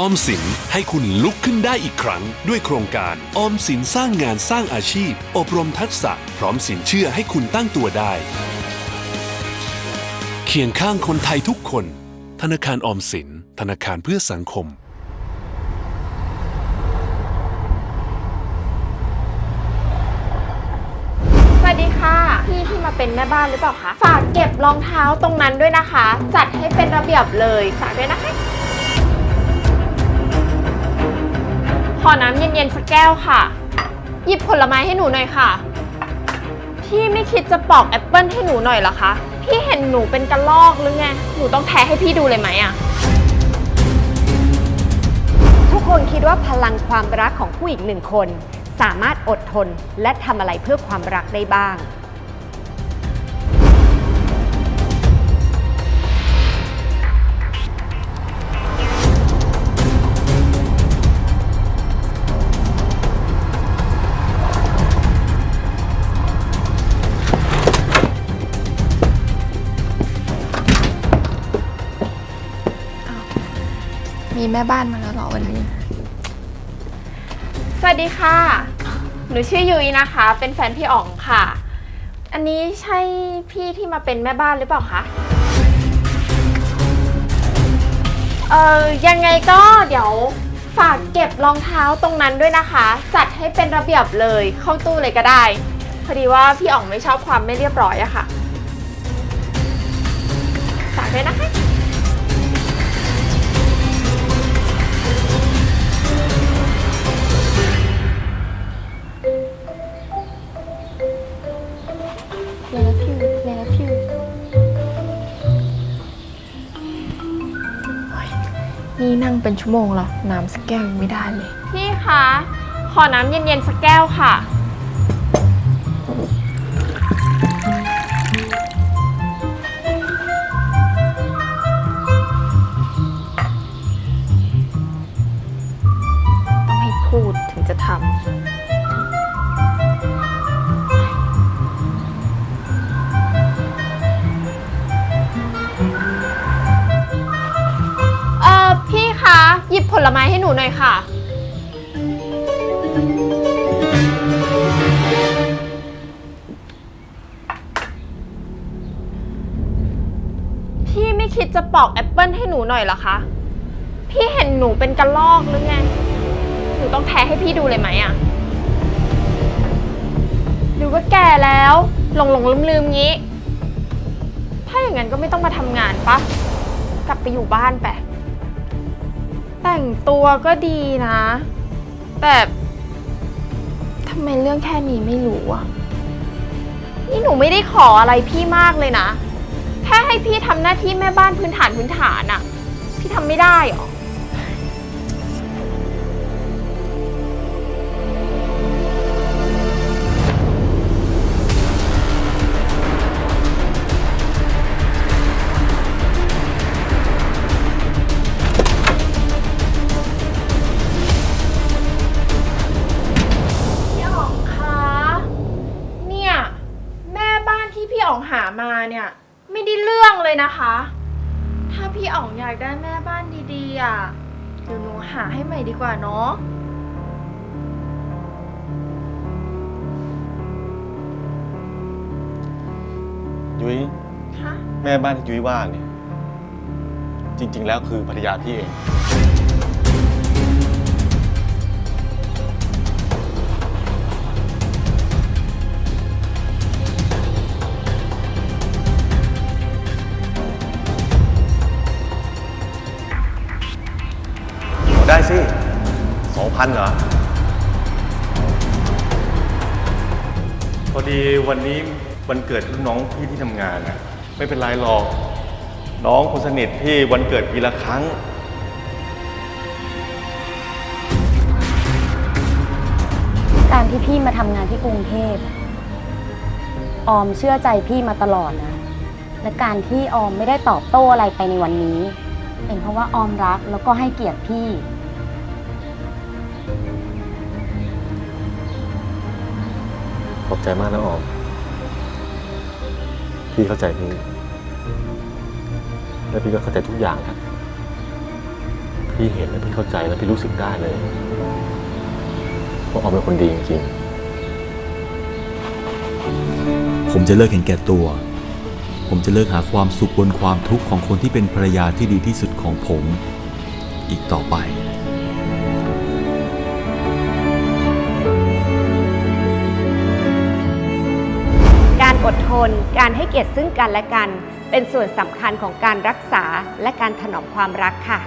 ออมสินให้คุณลุกขึ้นได้อีกครั้ง ด้วยโครงการออมสินสร้างงานสร้างอาชีพ อบรมทักษะ พร้อมสินเชื่อให้คุณตั้งตัวได้ เคียงข้างคนไทยทุกคน ธนาคารออมสิน ธนาคารเพื่อสังคม สวัสดีค่ะ พี่ที่มาเป็นแม่บ้านหรือเปล่าคะ ฝากเก็บรองเท้าตรงนั้นด้วยนะคะ จัดให้เป็นระเบียบเลยฝากด้วยนะคะ อน้ำเย็นๆสักแก้วค่ะ หยิบผลไม้ให้หนูหน่อยค่ะ พี่ไม่คิดจะปอกแอปเปิลให้หนูหน่อยเหรอคะ พี่เห็นหนูเป็นกระลอกหรือไง หนูต้องแทะให้พี่ดูเลยไหมอะทุกคนคิดว่าพลังความรักของผู้หญิงหนึ่งคน สามารถอดทนและทำอะไรเพื่อความรักได้บ้าง มีแม่บ้านมาแล้วเหรอวันนี้ สวัสดีค่ะ หนูชื่อยุ้ยนะคะ เป็นแฟนพี่อ๋องค่ะ อันนี้ใช่พี่ที่มาเป็นแม่บ้านหรือเปล่าคะ เอ่อ ยังไงก็เดี๋ยวฝากเก็บรองเท้าตรงนั้นด้วยนะคะ จัดให้เป็นระเบียบเลยเข้าตู้เลยก็ได้ พอดีว่าพี่อ๋องไม่ชอบความไม่เรียบร้อยอะค่ะ ฝากด้วยนะคะ นี่นั่งเป็นชั่วโมงแล้วน้ำสักแก้วยังไม่ได้เลย พี่คะ ขอน้ำเย็นๆสักแก้วค่ะ ต้องให้พูดถึงจะทเลไม้ให้หนูหน่อยค่ะ พี่ไม่คิดจะปอกแอปเปิลให้หนูหน่อยเหรอคะ พี่เห็นหนูเป็นกระลอกหรือไง หนูต้องแทะให้พี่ดูเลยไหมอะหรือว่าแก่แล้วหลงหลงลืมลืมงี้ ถ้าอย่างนั้นก็ไม่ต้องมาทำงานปะ กลับไปอยู่บ้านไป แต่งตัวก็ดีนะ แต่ทำไมเรื่องแค่นี้ไม่รู้อะนี่หนูไม่ได้ขออะไรพี่มากเลยนะ แค่ให้พี่ทำหน้าที่แม่บ้านพื้นฐานพื้นฐานอะพี่ทำไม่ได้หรอ เนี่ย ไม่ได้เรื่องเลยนะคะ ถ้าพี่อ๋องอยากได้แม่บ้านดีๆอะเดี๋ยวหนูหาให้ใหม่ดีกว่าเนาะยุ้ยค่ะแม่บ้านที่ยุ้ยว่าเนี่ย จริง ๆ แล้วคือภรรยาพี่เอง ได้สิสองพันเหรอ พอดีวันนี้วันเกิดรุ่นน้องพี่ที่ทำงานนะไม่เป็นไรหรอก น้องคนสนิทพี่วันเกิดปีละครั้ง การที่พี่มาทำงานที่กรุงเทพอะออมเชื่อใจพี่มาตลอดนะ และการที่ออมไม่ได้ตอบโต้อะไรไปในวันนี้ เป็นเพราะว่าออมรักแล้วก็ให้เกียรติพี่ ขอบใจมากนะออม พี่เข้าใจพี่ และพี่ก็เข้าใจทุกอย่างครับ พี่เห็นแล้วพี่เข้าใจแล้วพี่รู้สึกได้เลยว่าออมเป็นคนดีจริงๆผมจะเลิกเห็นแก่ตัว ผมจะเลิกหาความสุขบนความทุกข์ของคนที่เป็นภรรยาที่ดีที่สุดของผม อีกต่อไป น การให้เกียรติซึ่งกันและกัน เป็นส่วนสำคัญของการรักษาและการถนอมความรักค่ะ